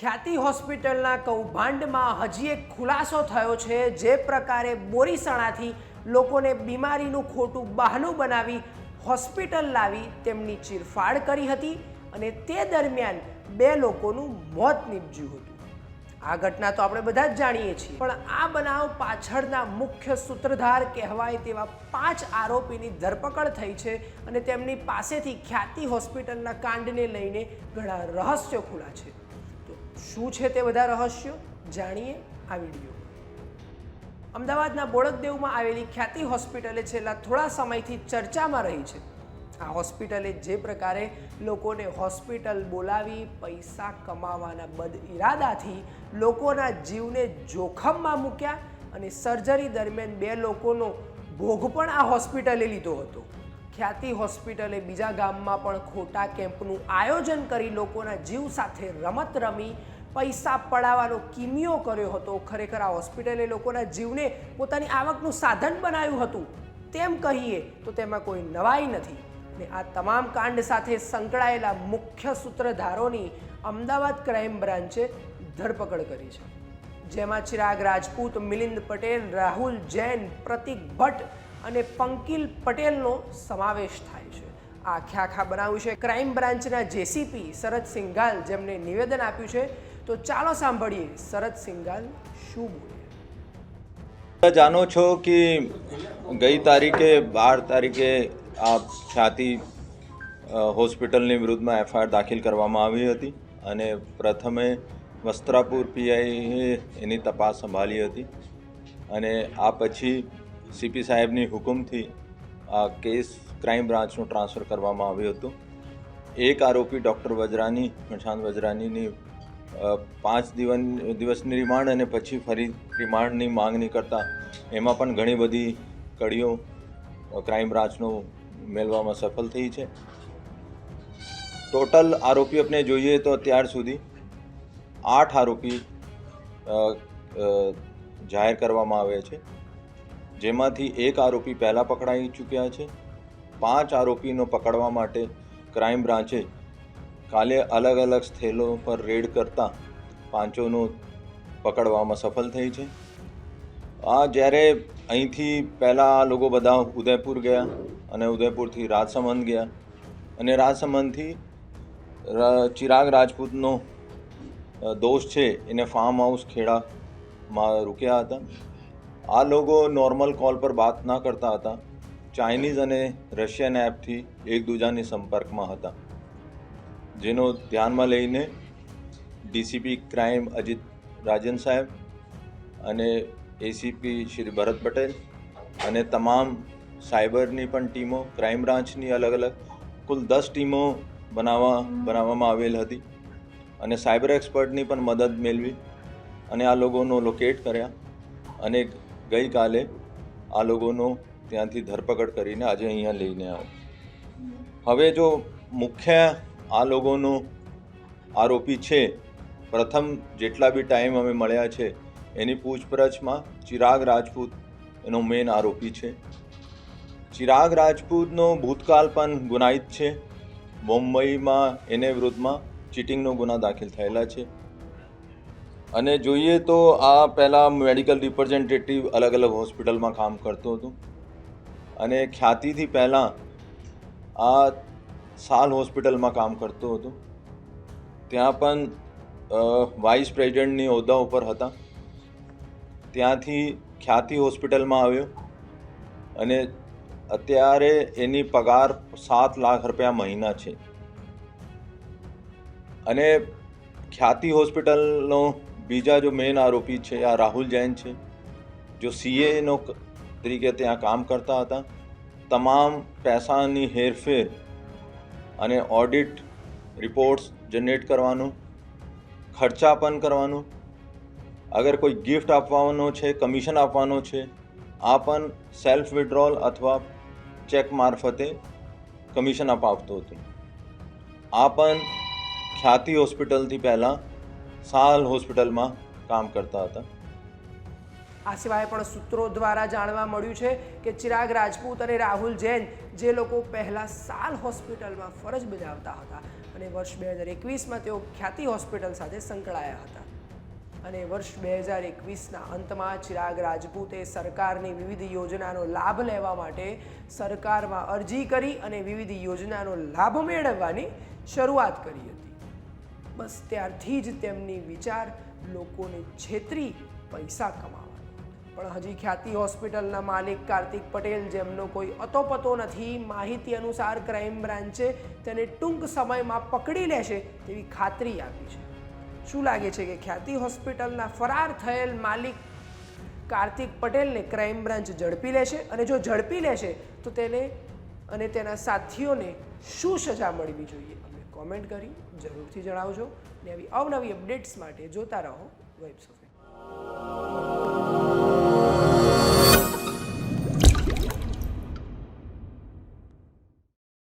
ખ્યાતિ હોસ્પિટલના કૌભાંડમાં હજી એક ખુલાસો થયો છે. જે પ્રકારે બોરીસણાથી લોકોને બીમારીનું ખોટું બહાનું બનાવી હોસ્પિટલ લાવી તેમની ચીરફાડ કરી હતી અને તે દરમિયાન બે લોકોનું મોત નીપજ્યું હતું. આ ઘટના તો આપણે બધા જ જાણીએ છીએ. પણ આ બનાવ પાછળના મુખ્ય સૂત્રધાર કહેવાય તેવા પાંચ આરોપીની ધરપકડ થઈ છે અને તેમની પાસેથી ખ્યાતિ હોસ્પિટલના કાંડને લઈને ઘણા રહસ્યો ખુલ્લા છે. શું છે તે બધા રહસ્યો જાણીએ આ વીડિયો. અમદાવાદના બોળકદેવમાં આવેલી ખ્યાતિ હોસ્પિટલે છેલ્લા થોડા સમયથી ચર્ચામાં રહી છે. આ હોસ્પિટલે જે પ્રકારે લોકોને હોસ્પિટલ બોલાવી, પૈસા કમાવાના બદ ઇરાદાથી લોકોના જીવને જોખમમાં મૂક્યા અને સર્જરી દરમિયાન બે લોકોનો ભોગ પણ આ હોસ્પિટલે લીધો હતો. ખ્યાતિ હોસ્પિટલે બીજા ગામમાં પણ ખોટા કેમ્પનું આયોજન કરી લોકોના જીવ સાથે રમત રમી, પૈસા પડાવવાનો કિમિયો કર્યો હતો. ખરેખર આ હોસ્પિટલે લોકોના જીવને પોતાની આવકનું સાધન બનાવ્યું હતું. તેમ કહીએ તો તેમાં કોઈ નવાઈ નથી. ને આ તમામ કાંડ સાથે સંકળાયેલા મુખ્ય સૂત્રધારોની અમદાવાદ ક્રાઇમ બ્રાન્ચે ધરપકડ કરી છે. જેમાં ચિરાગ રાજપૂત, મિલિંદ પટેલ, રાહુલ જૈન, પ્રતિક ભટ્ટ અને પંકિલ પટેલનો સમાવેશ થાય છે. આખે આખા બનાવ્યું છે. ક્રાઇમ બ્રાન્ચના જેસીપી શરદ સિંઘાલ જેમને નિવેદન આપ્યું છે. તો ચાલો સાંભળીએ શરદ સિંઘાલ શું બોલે. જાણો છો કે ગઈ તારીખે બાર તારીખે આ છાતી હોસ્પિટલની વિરુદ્ધમાં એફઆઈઆર દાખલ કરવામાં આવી હતી અને પ્રથમે વસ્ત્રાપુર પીઆઈએ એની તપાસ સંભાળી હતી. અને આ પછી સીપી સાહેબની હુકમથી આ કેસ ક્રાઇમ બ્રાન્ચનું ટ્રાન્સફર કરવામાં આવ્યું હતું. એક આરોપી ડૉક્ટર વજરાની પ્રશાંત વજરાનીની પાંચ દિવસ દિવસની રિમાન્ડ અને પછી ફરી રિમાન્ડની માંગણી કરતા એમાં પણ ઘણી બધી કડીઓ ક્રાઇમ બ્રાન્ચનું મેળવામાં સફળ થઈ છે. ટોટલ આરોપી આપણે જોઈએ તો અત્યાર સુધી આઠ આરોપી જાહેર કરવામાં આવે છે. જેમાંથી એક આરોપી પહેલાં પકડાઈ ચૂક્યા છે. પાંચ આરોપીનો પકડવા માટે ક્રાઇમ બ્રાન્ચે કાલે અલગ અલગ સ્થળો પર રેડ કરતા પાંચોનું પકડવામાં સફળ થઈ છે. આ જ્યારે અહીંથી પહેલાં આ લોકો બધા ઉદયપુર ગયા અને ઉદયપુરથી રાજસમંદ ગયા અને રાજસમંદથી ચિરાગ રાજપૂતનો દોષ છે એને ફાર્મ હાઉસ ખેડામાં રૂક્યા હતા. આ લોકો નોર્મલ કોલ પર વાત ના કરતા હતા. ચાઇનીઝ અને રશિયન એપથી એકબીજાની સંપર્કમાં હતા. જેનો ધ્યાનમાં લઈને ડીસીપી ક્રાઇમ અજીત રાજન સાહેબ અને એસીપી શ્રી ભરત પટેલ અને તમામ સાયબરની પણ ટીમો ક્રાઇમ બ્રાન્ચની અલગ અલગ કુલ દસ ટીમો બનાવવા, બનાવવામાં આવેલ હતી અને સાયબર એક્સપર્ટની પણ મદદ મેળવી અને આ લોકોનો લોકેટ કર્યા. અને ગઈકાલે આ લોકોનો ત્યાંથી ધરપકડ કરીને આજે અહીંયા લઈને આવ્યો હવે જો મુખ્ય આ લોકોનો આરોપી છે, પ્રથમ જેટલા બી ટાઈમ અમે મળ્યા છે, એની પૂછપરછમાં ચિરાગ રાજપૂત એનો મેઇન આરોપી છે. ચિરાગ રાજપૂતનો ભૂતકાળ પણ ગુનાહિત છે. મુંબઈમાં એને વિરુદ્ધમાં ચીટિંગનો ગુના દાખલ થયેલા છે. અને જોઈએ તો આ પહેલાં મેડિકલ રિપ્રેઝેન્ટેટિવ અલગ અલગ હોસ્પિટલમાં કામ કરતો હતો. અને ખ્યાતિથી પહેલાં આ સાલ હોસ્પિટલમાં કામ કરતો હતો. ત્યાં પણ વાઇસ પ્રેસિડેન્ટની હોદ્દા ઉપર હતા. ત્યાંથી ખ્યાતિ હોસ્પિટલમાં આવ્યો અને અત્યારે એની પગાર સાત લાખ રૂપિયા મહિના છે. અને ખ્યાતિ હોસ્પિટલનો બીજા જો મેઇન આરોપી છે, આ રાહુલ જૈન છે, જો સીએનો તરીકે ત્યાં કામ કરતા હતા, તમામ પૈસાની હેરફેર અને ઓડિટ રિપોર્ટ્સ જનરેટ કરવાનું, ખર્ચા પણ કરવાનું, અગર કોઈ ગિફ્ટ આપવાનો છે કમિશન આપવાનો છે, આ પણ સેલ્ફ વિડ્રોલ અથવા ચેક મારફતે કમિશન અપાવતો હતો. આ પણ ખ્યાતિ હોસ્પિટલથી પહેલાં સાલ હોસ્પિટલમાં કામ કરતા હતા. આ સિવાય પણ સૂત્રો દ્વારા જાણવા મળ્યું છે કે ચિરાગ રાજપૂત અને રાહુલ જૈન જે લોકો પહેલાં સાલ હોસ્પિટલમાં ફરજ બજાવતા હતા અને વર્ષ બે હજાર એકવીસમાં તેઓ ખ્યાતિ હોસ્પિટલ સાથે સંકળાયા હતા. અને વર્ષ બે હજાર એકવીસના અંતમાં ચિરાગ રાજપૂતે સરકારની વિવિધ યોજનાનો લાભ લેવા માટે સરકારમાં અરજી કરી અને વિવિધ યોજનાનો લાભ મેળવવાની શરૂઆત કરી હતી. બસ ત્યારથી જ તેમની વિચાર લોકોને છેતરી પૈસા કમાવા. પણ હજી ખ્યાતિ હોસ્પિટલના માલિક કાર્તિક પટેલ, જેમનો કોઈ અતોપતો નથી, માહિતી અનુસાર ક્રાઇમ બ્રાન્ચે તેને ટૂંક સમયમાં પકડી લેશે તેવી ખાતરી આપી છે. શું લાગે છે કે ખ્યાતિ હોસ્પિટલના ફરાર થયેલ માલિક કાર્તિક પટેલને ક્રાઇમ બ્રાન્ચ ઝડપી લેશે? અને જો ઝડપી લેશે, તો તેને અને તેના સાથીઓને શું સજા મળવી જોઈએ? કોમેન્ટ કરી જરૂરથી જણાવજો ને આવી અવનવી અપડેટ્સ માટે જોતા રહો વેબ્સ ઓફ